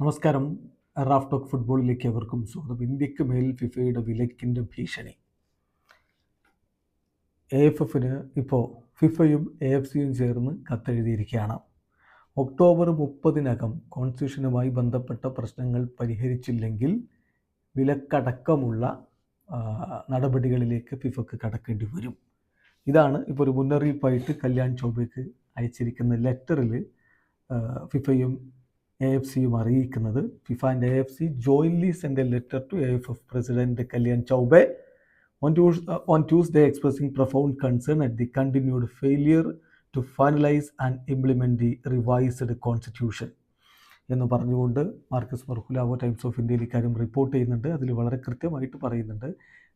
നമസ്കാരം. Raf talk ഫുട്ബോളിലേക്ക് അവർക്കും സ്വാഗതം. ഇന്ത്യയ്ക്ക് മേൽ ഫിഫയുടെ വിലക്കിന്റെ ഭീഷണി. എ എഫ് എഫിന് ഇപ്പോൾ ഫിഫയും എ എഫ് സിയും ചേർന്ന് കത്തെഴുതിയിരിക്കുകയാണ്. ഒക്ടോബർ മുപ്പതിനകം കോൺസ്റ്റിറ്റ്യൂഷനുമായി ബന്ധപ്പെട്ട പ്രശ്നങ്ങൾ പരിഹരിച്ചില്ലെങ്കിൽ വിലക്കടക്കമുള്ള നടപടികളിലേക്ക് ഫിഫക്ക് കടക്കേണ്ടി വരും. ഇതാണ് ഇപ്പോൾ ഒരു മുന്നറിയിപ്പായിട്ട് കല്യാൺ ചോബയ്ക്ക് അയച്ചിരിക്കുന്ന ലെറ്ററിൽ ഫിഫയും എ എഫ് സിയും അറിയിക്കുന്നത്. FIFA and A F C jointly send a letter to A F F president Kalyan Chaubey. On Tues- uh, on Tuesday expressing profound concern at the continued failure to finalize and implement the revised constitution. എന്ന് പറഞ്ഞുകൊണ്ട് Marcus മർഹുലാവോ times of ഇന്ത്യയിൽ ഇക്കാര്യം report ചെയ്യുന്നുണ്ട്. അതിൽ വളരെ കൃത്യമായിട്ട് പറയുന്നുണ്ട്.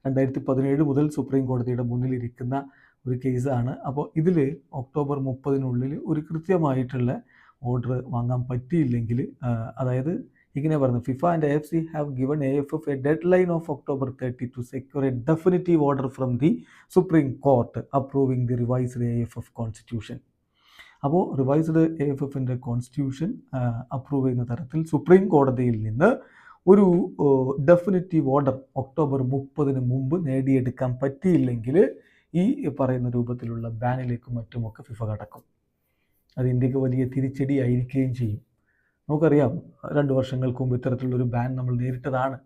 രണ്ടായിരത്തി പതിനേഴ് മുതൽ സുപ്രീം കോടതിയുടെ മുന്നിലിരിക്കുന്ന ഒരു കേസാണ് അപ്പോൾ ഇതിൽ ഒക്ടോബർ മുപ്പതിനുള്ളിൽ ഒരു കൃത്യമായിട്ടുള്ള ഓർഡർ വാങ്ങാൻ പറ്റിയില്ലെങ്കിൽ അതായത് ഇങ്ങനെ പറഞ്ഞു FIFA and F C have given A F F a deadline of October thirty to secure a definitive order from the Supreme Court approving the revised A F F constitution അപ്പോൾ revised A F എഫിന്റെ constitution approve ചെയ്യുന്ന തരത്തിൽ supreme കോടതിയിൽ നിന്ന് ഒരു definitive order October മുപ്പതിന് മുമ്പ് നേടിയെടുക്കാൻ പറ്റിയില്ലെങ്കിൽ ഈ പറയുന്ന രൂപത്തിലുള്ള ബാനിലേക്കും മറ്റുമൊക്കെ ഫിഫ കടക്കും. അത് ഇന്ത്യയ്ക്ക് വലിയ തിരിച്ചടി ആയിരിക്കുകയും ചെയ്യും. നമുക്കറിയാം രണ്ട് വർഷങ്ങൾക്ക് മുമ്പ് ഇത്തരത്തിലുള്ളൊരു ബാൻ നമ്മൾ നേരിട്ടതാണ്.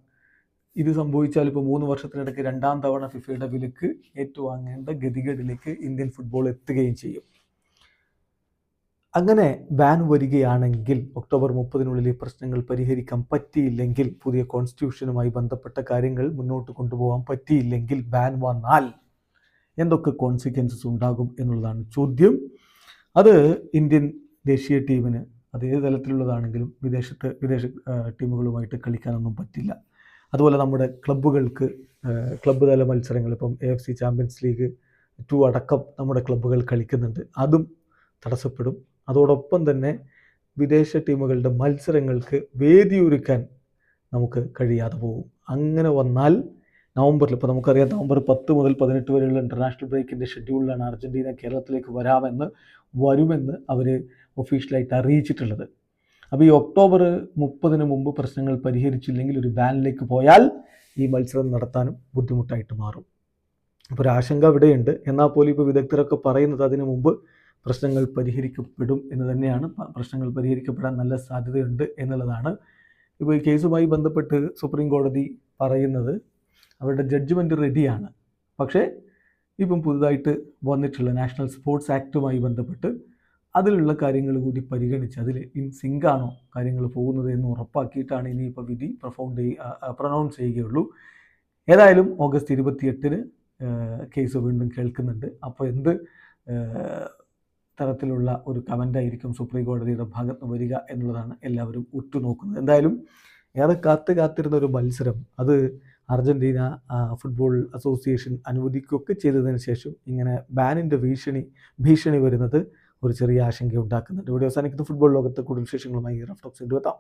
ഇത് സംഭവിച്ചാൽ ഇപ്പോൾ മൂന്ന് വർഷത്തിനിടയ്ക്ക് രണ്ടാം തവണ ഫിഫയുടെ വിലക്ക് ഏറ്റുവാങ്ങേണ്ട ഗതികേടിലേക്ക് ഇന്ത്യൻ ഫുട്ബോൾ എത്തുകയും ചെയ്യും. അങ്ങനെ ബാൻ വരികയാണെങ്കിൽ ഒക്ടോബർ മുപ്പതിനുള്ളിൽ ഈ പ്രശ്നങ്ങൾ പരിഹരിക്കാൻ പറ്റിയില്ലെങ്കിൽ പുതിയ കോൺസ്റ്റിറ്റ്യൂഷനുമായി ബന്ധപ്പെട്ട കാര്യങ്ങൾ മുന്നോട്ട് കൊണ്ടുപോകാൻ പറ്റിയില്ലെങ്കിൽ ബാൻ വന്നാൽ എന്തൊക്കെ കോൺസിക്വൻസസ് ഉണ്ടാകും എന്നുള്ളതാണ് ചോദ്യം. അത് ഇന്ത്യൻ ദേശീയ ടീമിന് അത് ഏത് തലത്തിലുള്ളതാണെങ്കിലും വിദേശത്ത് വിദേശ ടീമുകളുമായിട്ട് കളിക്കാനൊന്നും പറ്റില്ല. അതുപോലെ നമ്മുടെ ക്ലബ്ബുകൾക്ക് ക്ലബ്ബ് തല മത്സരങ്ങൾ ഇപ്പം A F C Champions League two അടക്കം നമ്മുടെ ക്ലബ്ബുകൾ കളിക്കുന്നുണ്ട്. അതും തടസ്സപ്പെടും. അതോടൊപ്പം തന്നെ വിദേശ ടീമുകളുടെ മത്സരങ്ങൾക്ക് വേദിയൊരുക്കാൻ നമുക്ക് കഴിയാതെ പോകും. അങ്ങനെ വന്നാൽ നവംബറിൽ ഇപ്പോൾ നമുക്കറിയാം നവംബർ പത്ത് മുതൽ പതിനെട്ട് വരെയുള്ള ഇന്റർനാഷണൽ ബ്രേക്കിന്റെ ഷെഡ്യൂളിലാണ് അർജന്റീന കേരളത്തിലേക്ക് വരാമെന്ന് വരുമെന്ന് അവർ ഒഫീഷ്യലായിട്ട് അറിയിച്ചിട്ടുള്ളത്. അപ്പോൾ ഈ ഒക്ടോബർ മുപ്പതിന് മുമ്പ് പ്രശ്നങ്ങൾ പരിഹരിച്ചില്ലെങ്കിൽ ഒരു ബാനിലേക്ക് പോയാൽ ഈ മത്സരം നടത്താനും ബുദ്ധിമുട്ടായിട്ട് മാറും. അപ്പോൾ ഒരു ആശങ്ക ഇവിടെയുണ്ട്. എന്നാൽ പോലും ഇപ്പോൾ വിദഗ്ധരൊക്കെ പറയുന്നത് അതിനു മുമ്പ് പ്രശ്നങ്ങൾ പരിഹരിക്കപ്പെടും എന്ന് തന്നെയാണ്. പ്രശ്നങ്ങൾ പരിഹരിക്കപ്പെടാൻ നല്ല സാധ്യതയുണ്ട് എന്നുള്ളതാണ്. ഇപ്പോൾ ഈ കേസുമായി ബന്ധപ്പെട്ട് സുപ്രീം കോടതി പറയുന്നത് അവരുടെ ജഡ്ജ്മെന്റ് റെഡിയാണ് പക്ഷേ ഇപ്പം പുതുതായിട്ട് വന്നിട്ടുള്ള നാഷണൽ സ്പോർട്സ് ആക്റ്റുമായി ബന്ധപ്പെട്ട് അതിലുള്ള കാര്യങ്ങൾ കൂടി പരിഗണിച്ച് അതിൽ ഇൻ സിങ്കാണോ കാര്യങ്ങൾ പോകുന്നത് എന്ന് ഉറപ്പാക്കിയിട്ടാണ് ഇനിയിപ്പോൾ വിധി പ്രൊഫൗണ്ട് പ്രൊനൗൺസ് ചെയ്യുകയുള്ളൂ. ഏതായാലും ഓഗസ്റ്റ് ഇരുപത്തിയെട്ടിന് കേസ് വീണ്ടും കേൾക്കുന്നുണ്ട്. അപ്പോൾ എന്ത് തരത്തിലുള്ള ഒരു കമന്റായിരിക്കും സുപ്രീം കോടതിയുടെ ഭാഗത്ത് വരിക എന്നുള്ളതാണ് എല്ലാവരും ഉറ്റുനോക്കുന്നത്. എന്തായാലും ഏറെ കാത്ത് കാത്തിരുന്ന ഒരു മത്സരം. അത് അർജന്റീന ഫുട്ബോൾ അസോസിയേഷൻ അനുവദിക്കുകയൊക്കെ ചെയ്തതിന് ശേഷം ഇങ്ങനെ ബാനിന്റെ ഭീഷണി ഭീഷണി വരുന്നത് ഒരു ചെറിയ ആശങ്ക ഉണ്ടാക്കുന്നുണ്ട് ഇവിടെ അവസാനിക്കുന്ന ഫുട്ബോൾ ലോകത്തെ കൂടുതൽ വിശേഷങ്ങളുമായി റഫ്റ്റോക്സ് എത്താം.